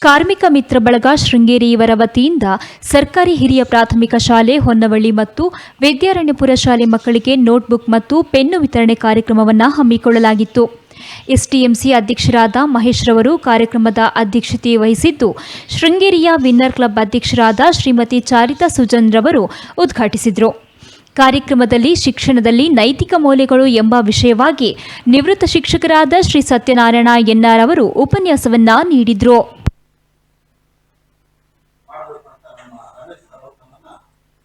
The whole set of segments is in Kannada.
ಕಾರ್ಮಿಕ ಮಿತ್ರ ಬಳಗ ಶೃಂಗೇರಿಯವರ ವತಿಯಿಂದ ಸರ್ಕಾರಿ ಹಿರಿಯ ಪ್ರಾಥಮಿಕ ಶಾಲೆ ಹೊನ್ನವಳ್ಳಿ ಮತ್ತು ವಿದ್ಯಾರಣ್ಯಪುರ ಶಾಲೆ ಮಕ್ಕಳಿಗೆ ನೋಟ್ಬುಕ್ ಮತ್ತು ಪೆನ್ನು ವಿತರಣೆ ಕಾರ್ಯಕ್ರಮವನ್ನು ಹಮ್ಮಿಕೊಳ್ಳಲಾಗಿತ್ತು. ಎಸ್ಟಿಎಂಸಿ ಅಧ್ಯಕ್ಷರಾದ ಮಹೇಶ್ ರವರು ಕಾರ್ಯಕ್ರಮದ ಅಧ್ಯಕ್ಷತೆ ವಹಿಸಿದ್ದು, ಶೃಂಗೇರಿಯ ವಿನ್ನರ್ ಕ್ಲಬ್ ಅಧ್ಯಕ್ಷರಾದ ಶ್ರೀಮತಿ ಚಾರಿತಾ ಸುಜನ್ ರವರು ಉದ್ಘಾಟಿಸಿದರು. ಕಾರ್ಯಕ್ರಮದಲ್ಲಿ ಶಿಕ್ಷಣದಲ್ಲಿ ನೈತಿಕ ಮೌಲ್ಯಗಳು ಎಂಬ ವಿಷಯವಾಗಿ ನಿವೃತ್ತ ಶಿಕ್ಷಕರಾದ ಶ್ರೀ ಸತ್ಯನಾರಾಯಣ ಎನ್ನಾರ್ ಅವರು ಉಪನ್ಯಾಸವನ್ನ ನೀಡಿದರು ಮಾಡಬೇಕು ಅಂತ ನಮ್ಮ ರಮೇಶ್ ಅವರು ನಮ್ಮನ್ನ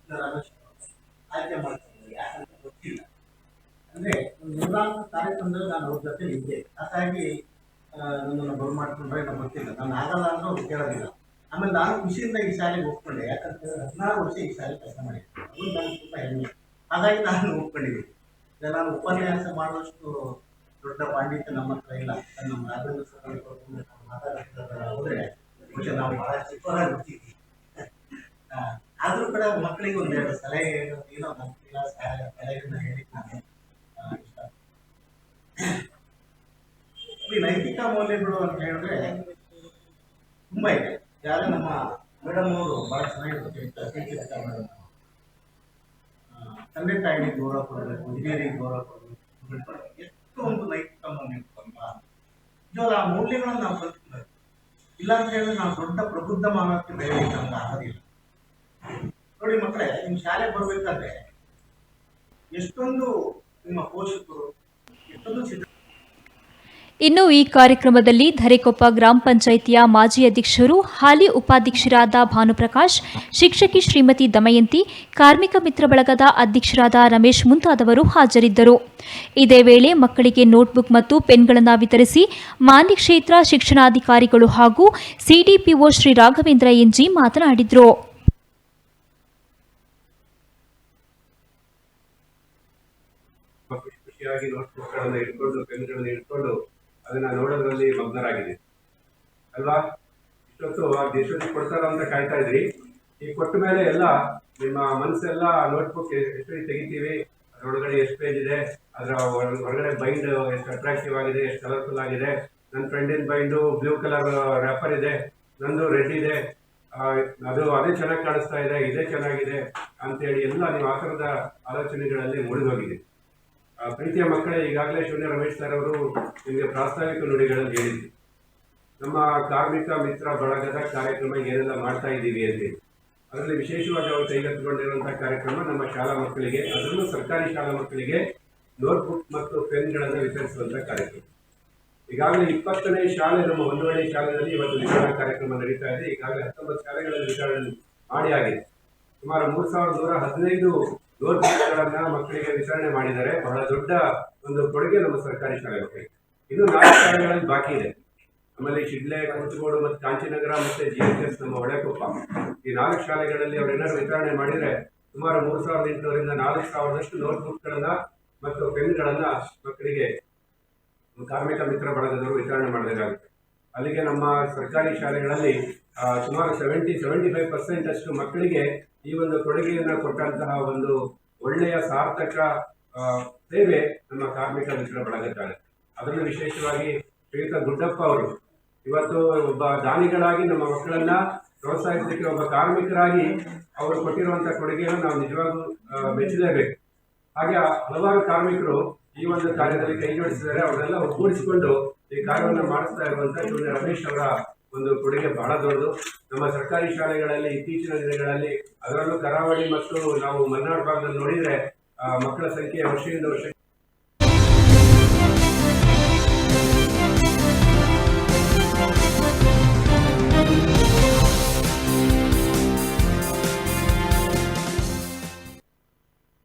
ಇಲ್ಲ ರಮೇಶ್ ಅವರು ಆಯ್ಕೆ ಮಾಡ್ತಾರೆ ಯಾಕಂತ ಗೊತ್ತಿಲ್ಲ ಅಂದ್ರೆ ಒಂದು ಮೂರ್ನಾಲ್ಕು ಕಾರ್ಯಕ್ರಮದಲ್ಲಿ ನಾನು ಅವ್ರ ಜೊತೆ ಇದ್ದೆ. ಹಾಗಾಗಿ ನನ್ನನ್ನು ಬರ್ ಮಾಡ್ಕೊಂಡ್ರೆ ನಂಗೆ ಗೊತ್ತಿಲ್ಲ. ನಾನು ಆಗಲ್ಲ ಅಂದ್ರೆ ಅವ್ರು ಕೇಳೋದಿಲ್ಲ. ಆಮೇಲೆ ನಾನು ಖುಷಿಯಿಂದ ಈ ಶಾಲೆಗೆ ಒಪ್ಕೊಂಡೆ ಯಾಕಂದ್ರೆ ಹದಿನಾರು ವರ್ಷ ಈ ಶಾಲೆ ಕೆಲಸ ಮಾಡಿದ್ದೆ. ಅದು ನಾನು ತುಂಬ ಹೆಮ್ಮೆ. ಹಾಗಾಗಿ ನಾನು ಒಪ್ಕೊಂಡಿದ್ದೀನಿ ನಾನು ಉಪನ್ಯಾಸ ಮಾಡುವಷ್ಟು ದೊಡ್ಡ ಪಾಂಡಿತ್ಯ ನಮ್ಮ ಹತ್ರ ಇಲ್ಲ. ನಮ್ಮ ರಾಘವೇಂದ್ರ ನಾವು ಹೋದ್ರೆ ಬಹುಶಃ ನಾವು ಬಹಳ ಚಿಕ್ಕವರಾಗಿ ಬಿಡ್ತೀವಿ ಆದರೂ ಕೂಡ ಮಕ್ಕಳಿಗೆ ಒಂದೆರಡು ಸಲಹೆ ಏನೋ ಸಲಹೆ ಸಲಹೆಗಳನ್ನ ಹೇಳಿ ನಾನು ಆ, ಇಷ್ಟ ಈ ನೈತಿಕ ಮೌಲ್ಯಗಳು ಅಂತ ಹೇಳಿದ್ರೆ ತುಂಬಾ ಇದೆ. ಯಾರು ನಮ್ಮ ಮೇಡಮ್ ಅವರು ಬಹಳ ಚೆನ್ನಾಗಿ ಗೊತ್ತಿರ್ತಾರೆ ಮೇಡಮ್ ತಂದೆ ತಾಯಿಗೆ ಗೌರವ ಕೊಡಬೇಕು, ಹಿರಿಯರಿಗೆ ಗೌರವ ಕೊಡಬೇಕು ಎಷ್ಟು ಒಂದು ನೈತಿಕ ಮೌಲ್ಯ ಇವಾಗ ಆ ಮೌಲ್ಯಗಳನ್ನು ನಾವು ಕಲ್ತ್ಕೊಬೇಕು ಇಲ್ಲ ಅಂತ ಹೇಳಿದ್ರೆ ನಾವು ದೊಡ್ಡ ಪ್ರಬುದ್ಧ ಮಾನವಕ್ಕೆ ಬೆಳೆಯಲಿಕ್ಕೆ ನಮ್ಗೆ ಆಗೋದಿಲ್ಲ ನೋಡಿ ಮಕ್ಕಳೇ ನಿಮ್ಮ ಶಾಲೆಗೆ ಬರ್ಬೇಕಾದ್ರೆ ಎಷ್ಟೊಂದು ನಿಮ್ಮ ಪೋಷಕರು, ಎಷ್ಟೊಂದು ಸಿದ್ಧ ಇನ್ನು ಈ ಕಾರ್ಯಕ್ರಮದಲ್ಲಿ ಧರೆಕೊಪ್ಪ ಗ್ರಾಮ ಪಂಚಾಯಿತಿಯ ಮಾಜಿ ಅಧ್ಯಕ್ಷರು, ಹಾಲಿ ಉಪಾಧ್ಯಕ್ಷರಾದ ಭಾನುಪ್ರಕಾಶ್, ಶಿಕ್ಷಕಿ ಶ್ರೀಮತಿ ದಮಯಂತಿ, ಕಾರ್ಮಿಕ ಮಿತ್ರ ಬಳಗದ ಅಧ್ಯಕ್ಷರಾದ ರಮೇಶ್ ಮುಂತಾದವರು ಹಾಜರಿದ್ದರು. ಇದೇ ವೇಳೆ ಮಕ್ಕಳಿಗೆ ನೋಟ್ಬುಕ್ ಮತ್ತು ಪೆನ್ಗಳನ್ನು ವಿತರಿಸಿ ಮಾನ್ಯ ಕ್ಷೇತ್ರ ಶಿಕ್ಷಣಾಧಿಕಾರಿಗಳು ಹಾಗೂ ಸಿಡಿಪಿಒ ಶ್ರೀ ರಾಘವೇಂದ್ರ ಎಂಜಿ ಮಾತನಾಡಿದರು. ನೋಟ್ಬುಕ್ಗಳನ್ನು ಇಟ್ಕೊಂಡು ಅದನ್ನ ನೋಡೋದ್ರಲ್ಲಿ ಮಗ್ನರಾಗಿದೆ. ಅಲ್ವಾ? ಇಷ್ಟೊತ್ತು ಆ ದೇಶದಲ್ಲಿ ಕೊಡ್ತಾರ ಅಂತ ಕಾಯ್ತಾ ಇದ್ರಿ. ಈಗ ಕೊಟ್ಟ ಮೇಲೆ ಎಲ್ಲ ನಿಮ್ಮ ಮನಸ್ಸೆಲ್ಲ ನೋಟ್ಬುಕ್ ಎಷ್ಟು ತೆಗಿತೀವಿ? ಅದರೊಳಗಡೆ ಎಷ್ಟು ಪೇಜ್ ಇದೆ? ಅದರ ಹೊರ- ಹೊರಗಡೆ ಬೈಂಡ್ ಎಷ್ಟು ಅಟ್ರಾಕ್ಟಿವ್ ಆಗಿದೆ, ಎಷ್ಟು ಕಲರ್ಫುಲ್ ಆಗಿದೆ? ನನ್ನ ಫ್ರೆಂಡಿನ ಬೈಂಡು ಬ್ಲೂ ಕಲರ್ ರ್ಯಾಪರ್ ಇದೆ. ನಂದು ರೆಡ್ ಇದೆ. ಅದು ಅದೇ ಚೆನ್ನಾಗಿ ಕಾಣಿಸ್ತಾ ಇದೆ, ಇದೇ ಚೆನ್ನಾಗಿದೆ ಅಂತೇಳಿ ಎಲ್ಲ ನೀವು ಆ ಥರದ ಆಲೋಚನೆಗಳಲ್ಲಿ ಮುಳುಗೋಗಿದೆ ಪ್ರೀತಿಯ ಮಕ್ಕಳೇ, ಈಗಾಗಲೇ ಶೂನ್ಯ ರಮೇಶ್ ಸರ್ ಅವರು ನಿಮಗೆ ಪ್ರಾಸ್ತಾವಿಕ ನುಡಿಗಳನ್ನು ಹೇಳಿದ್ರು. ನಮ್ಮ ಕಾರ್ಮಿಕ ಮಿತ್ರ ಬಳಗದ ಕಾರ್ಯಕ್ರಮ ಏನೆಲ್ಲ ಮಾಡ್ತಾ ಇದ್ದೀವಿ ಅಂತ ಅದರಲ್ಲಿ ವಿಶೇಷವಾಗಿ ಅವರು ಕೈಗೆತ್ತಿಕೊಂಡಿರುವಂತಹ ಕಾರ್ಯಕ್ರಮ ನಮ್ಮ ಶಾಲಾ ಮಕ್ಕಳಿಗೆ, ಅದರಲ್ಲೂ ಸರ್ಕಾರಿ ಶಾಲಾ ಮಕ್ಕಳಿಗೆ ನೋಟ್ಬುಕ್ ಮತ್ತು ಪೆನ್ಗಳನ್ನು ವಿತರಿಸುವಂತಹ ಕಾರ್ಯಕ್ರಮ. ಈಗಾಗಲೇ ಇಪ್ಪತ್ತನೇ ಶಾಲೆ, ನಮ್ಮ ಹೊನ್ನವಳ್ಳಿ ಶಾಲೆಯಲ್ಲಿ ಇವತ್ತು ವಿತರಣಾ ಕಾರ್ಯಕ್ರಮ ನಡೀತಾ ಇದೆ. ಈಗಾಗಲೇ ಹತ್ತೊಂಬತ್ತು ಶಾಲೆಗಳಲ್ಲಿ ವಿತರಣೆ ಮಾಡಿ ಆಗಿದೆ. ಸುಮಾರು ಮೂರ್ ಸಾವಿರದ ನೂರ ಹದಿನೈದು ನೋಟ್ಬುಕ್ಗಳನ್ನ ಮಕ್ಕಳಿಗೆ ವಿತರಣೆ ಮಾಡಿದ್ದಾರೆ. ಬಹಳ ದೊಡ್ಡ ಒಂದು ಕೊಡುಗೆ ನಮ್ಮ ಸರ್ಕಾರಿ ಶಾಲೆ ಮಕ್ಕಳಿಗೆ. ಇನ್ನು ನಾಲ್ಕು ಶಾಲೆಗಳಲ್ಲಿ ಬಾಕಿ ಇದೆ. ಆಮೇಲೆ ಶಿಡ್ಲೆ ಕುಂಚಗೋಡು ಮತ್ತು ಕಾಂಚಿನಗರ ಮತ್ತೆ ಜಿ ಎಚ್ ಎಸ್ ನಮ್ಮ ಹೊಳೆಕೊಪ್ಪ ಈ ನಾಲ್ಕು ಶಾಲೆಗಳಲ್ಲಿ ಅವರೇನಾದ್ರು ವಿತರಣೆ ಮಾಡಿದರೆ ಸುಮಾರು ಮೂರು ಸಾವಿರದ ಎಂಟುನೂರಿಂದ ನಾಲ್ಕು ಸಾವಿರದಷ್ಟು ನೋಟ್ಬುಕ್ಗಳನ್ನ ಮತ್ತು ಪೆನ್ಗಳನ್ನ ಮಕ್ಕಳಿಗೆ ಕಾರ್ಮಿಕ ಮಿತ್ರ ಬಳಗದವರು ವಿತರಣೆ ಮಾಡಬೇಕಾಗುತ್ತೆ. ಅಲ್ಲಿಗೆ ನಮ್ಮ ಸರ್ಕಾರಿ ಶಾಲೆಗಳಲ್ಲಿ ಸುಮಾರು ಸೆವೆಂಟಿ ಸೆವೆಂಟಿ ಫೈವ್ ಪರ್ಸೆಂಟ್ ಅಷ್ಟು ಮಕ್ಕಳಿಗೆ ಈ ಒಂದು ಕೊಡುಗೆಯನ್ನು ಕೊಟ್ಟಂತಹ ಒಂದು ಒಳ್ಳೆಯ ಸಾರ್ಥಕ ಸೇವೆ ನಮ್ಮ ಕಾರ್ಮಿಕ ಮಿತ್ರ ಬಳಗುತ್ತಾರೆ ಅದರಲ್ಲಿ ವಿಶೇಷವಾಗಿ ಶ್ರೀಯುತ ಗುಡ್ಡಪ್ಪ ಅವರು, ಇವತ್ತು ಒಬ್ಬ ದಾನಿಗಳಾಗಿ ನಮ್ಮ ಮಕ್ಕಳನ್ನ ಪ್ರೋತ್ಸಾಹಿಸಲಿಕ್ಕೆ ಒಬ್ಬ ಕಾರ್ಮಿಕರಾಗಿ ಅವರು ಕೊಟ್ಟಿರುವಂತಹ ಕೊಡುಗೆಯನ್ನು ನಾವು ನಿಜವಾಗ್ಲೂ ಮೆಚ್ಚಲೇಬೇಕು. ಹಾಗೆ ಹಲವಾರು ಕಾರ್ಮಿಕರು ಈ ಒಂದು ಕಾರ್ಯದಲ್ಲಿ ಕೈ ಅವರೆಲ್ಲ ಒಗ್ಗೂಡಿಸಿಕೊಂಡು ಈ ಕಾರ್ಯವನ್ನು ಮಾಡಿಸ್ತಾ ಶೂನ್ಯ ರಮೇಶ್ ಅವರ ಒಂದು ಕೊಡುಗೆ ಬಹಳ ದೊಡ್ಡದು. ನಮ್ಮ ಸರ್ಕಾರಿ ಶಾಲೆಗಳಲ್ಲಿ ಇತ್ತೀಚಿನ ದಿನಗಳಲ್ಲಿ ಅದರಲ್ಲೂ ಕರಾವಳಿ ಮತ್ತು ನಾವು ಮಲೆನಾಡು ಭಾಗದಲ್ಲಿ ನೋಡಿದ್ರೆ ಮಕ್ಕಳ ಸಂಖ್ಯೆ ವರ್ಷದಿಂದ ವರ್ಷ